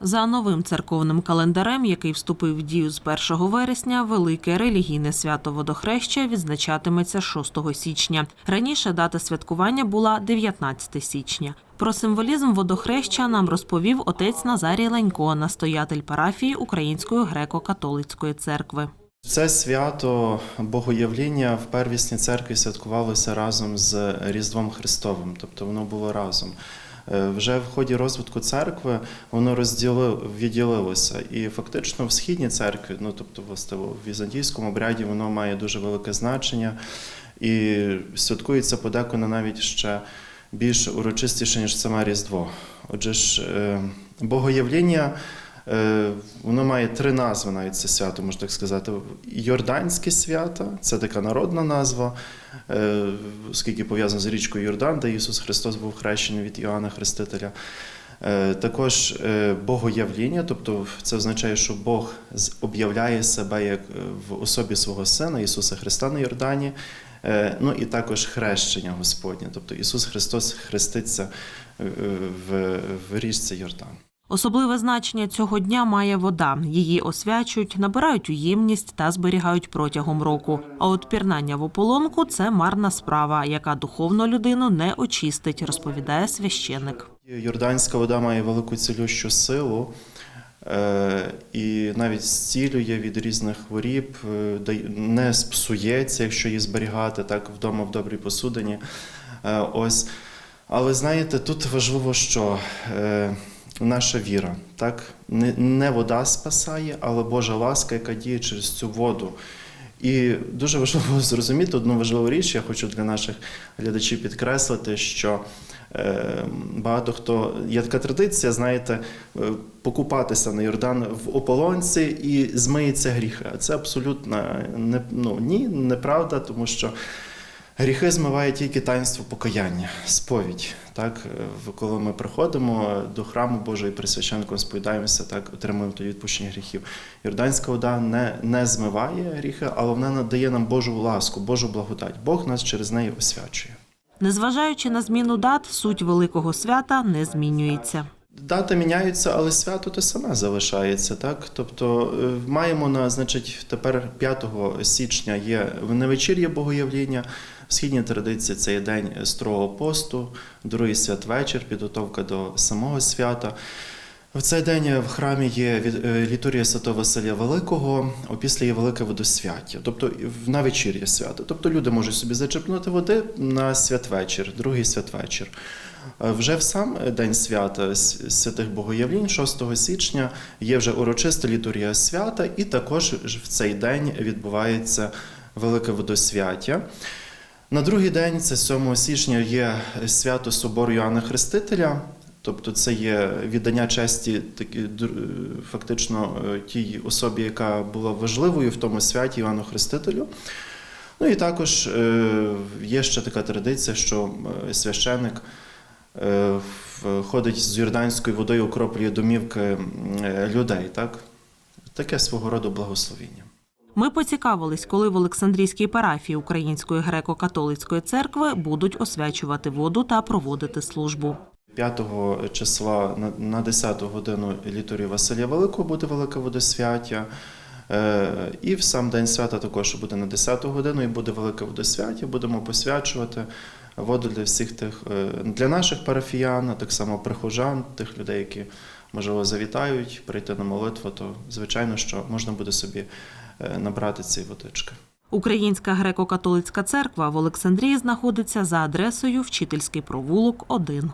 За новим церковним календарем, який вступив в дію з 1 вересня, велике релігійне свято водохреща відзначатиметься 6 січня. Раніше дата святкування була 19 січня. Про символізм водохреща нам розповів отець Назарій Ленько, настоятель парафії Української греко-католицької церкви. Це свято Богоявління в первісній церкві святкувалося разом з Різдвом Христовим, тобто воно було разом. Е, Вже в ході розвитку церкви воно відділилося. І фактично в східній церкві, ну тобто в візантійському обряді, воно має дуже велике значення і святкується подекуди навіть ще більш урочистіше, ніж саме Різдво. Отже ж, е, Богоявління. Е, Воно має три назви, навіть це свято, можна так сказати. Йорданське свято це така народна назва, е, оскільки пов'язано з річкою Йордан, де Ісус Христос був хрещений від Іоанна Хрестителя. Е, Також богоявління, тобто це означає, що Бог об'являє себе як в особі свого Сина Ісуса Христа на Йордані. Ну і також хрещення Господнє, тобто Ісус Христос хреститься в річці Йордан. Особливе значення цього дня має вода. Її освячують, набирають у ємність та зберігають протягом року. А от пірнання в ополонку це марна справа, яка духовно людину не очистить, розповідає священик. Йорданська вода має велику цілющу силу е, і навіть зцілює від різних хворіб, е, не спсується, якщо її зберігати так вдома в добрій посудині. Е, Ось. Але знаєте, тут важливо, що наша віра, так? Не, вода спасає, але Божа ласка, яка діє через цю воду. І дуже важливо зрозуміти одну важливу річ, я хочу для наших глядачів підкреслити, що е, багато хто є така традиція, знаєте, е, покупатися на Йордан в ополонці і змиється гріхи. Це абсолютно не, ну, ні, неправда, тому що гріхи змиває тільки таїнство покаяння, сповідь. Так, Е, коли ми приходимо до храму Божого і присвященником сповідаємося, так отримуємо тоді відпущення гріхів. Йорданська вода не, не змиває гріхи, але вона надає нам Божу ласку, Божу благодать. Бог нас через неї освячує. Незважаючи на зміну дат, суть великого свята не змінюється. Дата міняється, але свято те саме залишається. Так? Тобто е, маємо на значить, тепер 5 січня є невечір'я Богоявління. В східній традиції це є день строгого посту, другий святвечір, підготовка до самого свята. В цей день в храмі є е, Святого Василія Великого, опісля є велике водосвяття, тобто на вечір'я свято. Тобто люди можуть собі зачерпнути води на святвечір, другий святвечір. Е, Вже в сам день свята святих Богоявлінь, 6 січня, є вже урочиста літургія свята, і також в цей день відбувається велике водосвяття. На другий день, це 7 січня, є свято Собору Йоанна Хрестителя. Тобто це є віддання честі такі, фактично е, тій особі, яка була важливою в тому святі Івану Хрестителю. Ну і також е, є ще така традиція, що е, священик е, ходить з юрданською водою, окроплює домівки е, людей. Так? Таке свого роду благословіння. Ми поцікавились, коли в Олександрійській парафії Української греко-католицької церкви будуть освячувати воду та проводити службу. 5 числа на- на 10 годину літургії Василія Великого буде велике водосвяття. Е, І в сам день свята також буде на 10 годину і буде велике водосвяття. Будемо посвячувати воду для всіх тих, е, для наших парафіян, а так само прихожан, тих людей, які, можливо, завітають прийти на молитву, то звичайно, що можна буде собі е, набрати ці водички. Українська греко-католицька церква в Олександрії знаходиться за адресою Вчительський провулок 1.